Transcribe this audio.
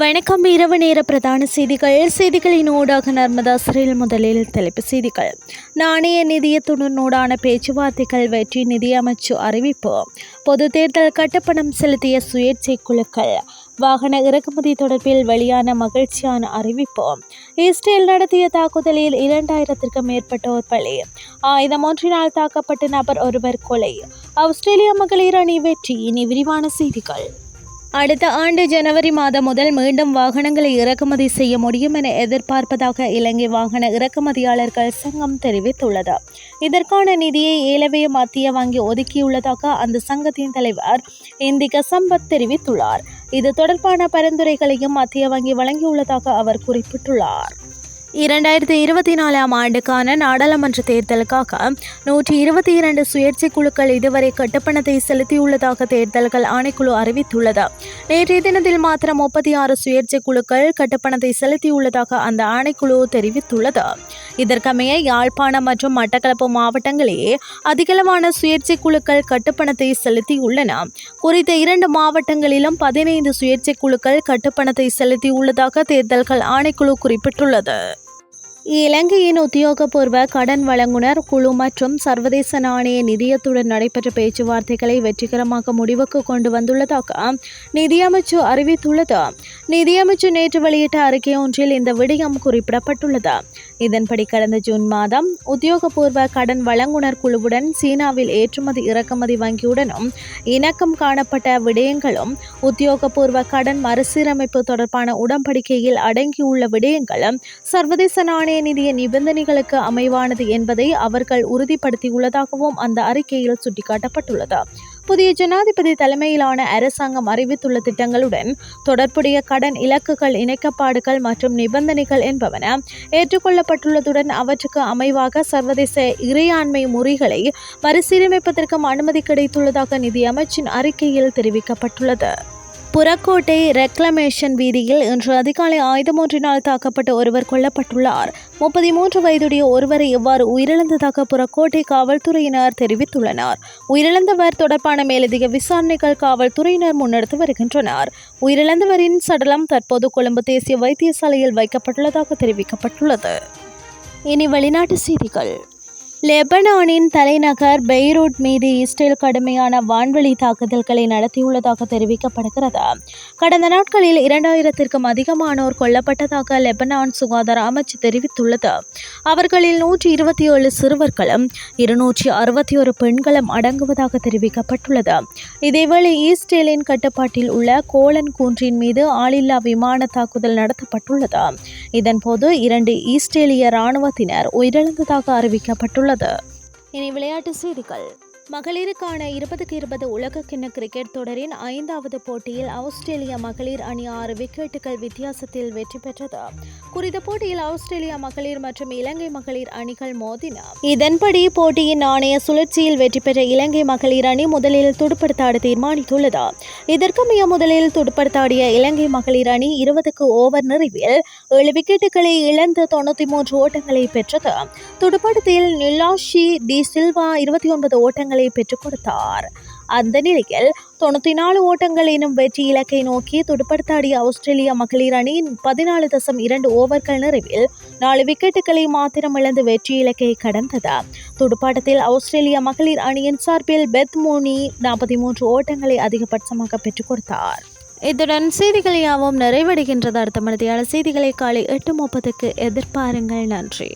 வணக்கம். இரவு நேர பிரதான செய்திகள். செய்திகளின் ஊடாக நர்மதா சிறையில் முதலில் தலைப்பு செய்திகள். நாணய நிதியத்துடனூடான பேச்சுவார்த்தைகள் வெற்றி நிதியமைச்சு அறிவிப்பு. பொது தேர்தல் கட்டப்பணம் செலுத்திய சுயேட்சை குழுக்கள். வாகன இறக்குமதி தொடர்பில் வெளியான மகிழ்ச்சியான அறிவிப்பு. இஸ்ரேல் நடத்திய தாக்குதலில் இரண்டாயிரத்திற்கும் மேற்பட்டோர் பலி. ஆயுதம் ஒன்றினால் தாக்கப்பட்ட நபர் ஒருவர் கொலை. ஆஸ்திரேலிய மகளிர் அணி வெற்றி. இனி விரிவான செய்திகள். அடுத்த ஆண்டு ஜனவரி மாதம் முதல் மீண்டும் வாகனங்களை இறக்குமதி செய்ய முடியும் என எதிர்பார்ப்பதாக இலங்கை வாகன இறக்குமதியாளர்கள் சங்கம் தெரிவித்துள்ளது. இதற்கான நிதியை ஏலவே மத்திய வங்கி ஒதுக்கியுள்ளதாக அந்த சங்கத்தின் தலைவர் இந்திக சம்பத் தெரிவித்துள்ளார். இது தொடர்பான பரிந்துரைகளையும் மத்திய வங்கி வழங்கியுள்ளதாக அவர் குறிப்பிட்டுள்ளார். இரண்டாயிரத்தி இருபத்தி நாலாம் ஆண்டுக்கான நாடாளுமன்ற தேர்தலுக்காக நூற்றி இருபத்தி இரண்டு சுயேட்சை குழுக்கள் இதுவரை கட்டுப்பணத்தை செலுத்தியுள்ளதாக தேர்தல்கள் ஆணைக்குழு அறிவித்துள்ளது. நேற்றைய தினத்தில் மாத்திரம் முப்பத்தி ஆறு சுயேட்சை குழுக்கள் கட்டுப்பணத்தை செலுத்தியுள்ளதாக அந்த ஆணைக்குழு தெரிவித்துள்ளது. இதற்கமைய யாழ்ப்பாணம் மற்றும் மட்டக்களப்பு மாவட்டங்களிலே அதிகளவான சுயேட்சை குழுக்கள் கட்டுப்பணத்தை செலுத்தியுள்ளன. குறித்த இரண்டு மாவட்டங்களிலும் பதினைந்து சுயேட்சை குழுக்கள் கட்டுப்பணத்தை செலுத்தியுள்ளதாக தேர்தல்கள் ஆணைக்குழு குறிப்பிட்டுள்ளது. இலங்கையின் உத்தியோகபூர்வ கடன் வழங்குனர் குழு மற்றும் சர்வதேச நாணய நிதியத்துடன் நடைபெற்ற பேச்சுவார்த்தைகளை வெற்றிகரமாக முடிவுக்கு கொண்டு வந்துள்ளதாக நிதியமைச்சு அறிவித்துள்ளது. நிதியமைச்சு நேற்று வெளியிட்ட அறிக்கை ஒன்றில் இந்த விடயம் குறிப்பிடப்பட்டுள்ளது. இதன்படி கடந்த ஜூன் மாதம் உத்தியோகபூர்வ கடன் வழங்குனர் குழுவுடன் சீனாவில் ஏற்றுமதி இறக்குமதி வங்கியுடனும் இணக்கம் காணப்பட்ட விடயங்களும் உத்தியோகபூர்வ கடன் மறுசீரமைப்பு தொடர்பான உடன்படிக்கையில் அடங்கியுள்ள விடயங்களும் சர்வதேச நாணய நிதிய நிபந்தனைகளுக்கு அமைவானது என்பதை அவர்கள் உறுதிப்படுத்தியுள்ளதாகவும் அந்த அறிக்கையில் சுட்டிக்காட்டப்பட்டுள்ளது. புதிய ஜனாதிபதி தலைமையிலான அரசாங்கம் அறிவித்துள்ள திட்டங்களுடன் தொடர்புடைய கடன் இலக்குகள் இணைக்கப்பாடுகள் மற்றும் நிபந்தனைகள் என்பவன ஏற்றுக்கொள்ளப்பட்டுள்ளதுடன் அவற்றுக்கு அமைவாக சர்வதேச இறையாண்மை முறைகளை மறுசீரமைப்பதற்கும் அனுமதி கிடைத்துள்ளதாக நிதி அமைச்சின் அறிக்கையில் தெரிவிக்கப்பட்டுள்ளது. புறக்கோட்டை ரெக்லமேஷன் வீதியில் இன்று அதிகாலை ஆயுதம் ஒன்றினால் தாக்கப்பட்ட ஒருவர் கொல்லப்பட்டுள்ளார். முப்பத்தி மூன்று வயதுடைய ஒருவரை எவ்வாறு உயிரிழந்ததாக புறக்கோட்டை காவல்துறையினர் தெரிவித்துள்ளனர். உயிரிழந்தவர் தொடர்பான மேலதிக விசாரணைகள் காவல்துறையினர் முன்னெடுத்து வருகின்றனர். உயிரிழந்தவரின் சடலம் தற்போது கொழும்பு தேசிய வைத்தியசாலையில் வைக்கப்பட்டுள்ளதாக தெரிவிக்கப்பட்டுள்ளது. இனி வெளிநாட்டு செய்திகள். லெபனானின் தலைநகர் பெய்ரூட் மீது இஸ்ரேல் கடுமையான வான்வெளி தாக்குதல்களை நடத்தியுள்ளதாக தெரிவிக்கப்படுகிறது. கடந்த நாட்களில் இரண்டாயிரத்திற்கும் அதிகமானோர் கொல்லப்பட்டதாக லெபனான் சுகாதார அமைச்சு தெரிவித்துள்ளது. அவர்களில் நூற்றி இருபத்தி ஏழு சிறுவர்களும் இருநூற்றி அறுபத்தி ஒரு பெண்களும் அடங்குவதாக தெரிவிக்கப்பட்டுள்ளது. இதேவேளை இஸ்ரேலின் கட்டுப்பாட்டில் உள்ள கோலன் கூன்றின் மீது ஆளில்லா விமான தாக்குதல் நடத்தப்பட்டுள்ளது. இதன்போது இரண்டு இஸ்ரேலிய இராணுவத்தினர் உயிரிழந்ததாக அறிவிக்கப்பட்டுள்ளது. உள்ளது. இனி விளையாட்டு செய்திகள். மகளிருக்கான இருபதுக்கு இருபது உலகக்கிண்ண கிரிக்கெட் தொடரின் ஐந்தாவது போட்டியில் ஆஸ்திரேலிய மகளிர் அணி ஆறு விக்கெட்டுகள் வித்தியாசத்தில் வெற்றி பெற்றது. குறித்த போட்டியில் ஆஸ்திரேலிய மகளிர் மற்றும் இலங்கை மகளிர் அணிகள் மோதின. இதன்படி போட்டியின் நாணய சுழற்சியில் வெற்றி பெற்ற இலங்கை மகளிர் அணி முதலில் துடுப்படுத்தாட தீர்மானித்துள்ளது. இதற்கமைய முதலில் துடுப்படுத்தாடிய இலங்கை மகளிர் அணி இருபதுக்கு ஓவர் நிறைவில் ஏழு விக்கெட்டுகளை இழந்து தொண்ணூற்றி மூன்று ஓட்டங்களை பெற்றது. துடுப்பாட்டத்தில் நிலாஷி டி சில்வா இருபத்தி ஒன்பது ஓட்டங்கள் ஓட்டங்களை பெற்றுக் கொடுத்தார். அந்த நிலையில் தொண்ணூத்தி நாலு ஓட்டங்கள் எனும் வெற்றி இலக்கை நோக்கி துடுப்படுத்தாடிய ஆஸ்திரேலிய மகளிர் அணி பதினாலு தசம் இரண்டு ஓவர்கள் நிறைவில் நாலு விக்கெட்டுகளை மாத்திரம் இழந்து வெற்றி இலக்கை கடந்தது. துடுப்பாட்டத்தில் ஆஸ்திரேலிய மகளிர் அணியின் சார்பில் பெத் மோனி நாற்பத்தி மூன்று ஓட்டங்களை அதிகபட்சமாக பெற்றுக் கொடுத்தார். இத்துடன் செய்திகள் யாவும் நிறைவடைகின்றது. அடுத்த மனதையான செய்திகளை காலை எட்டு முப்பதுக்கு எதிர்பாருங்கள். நன்றி.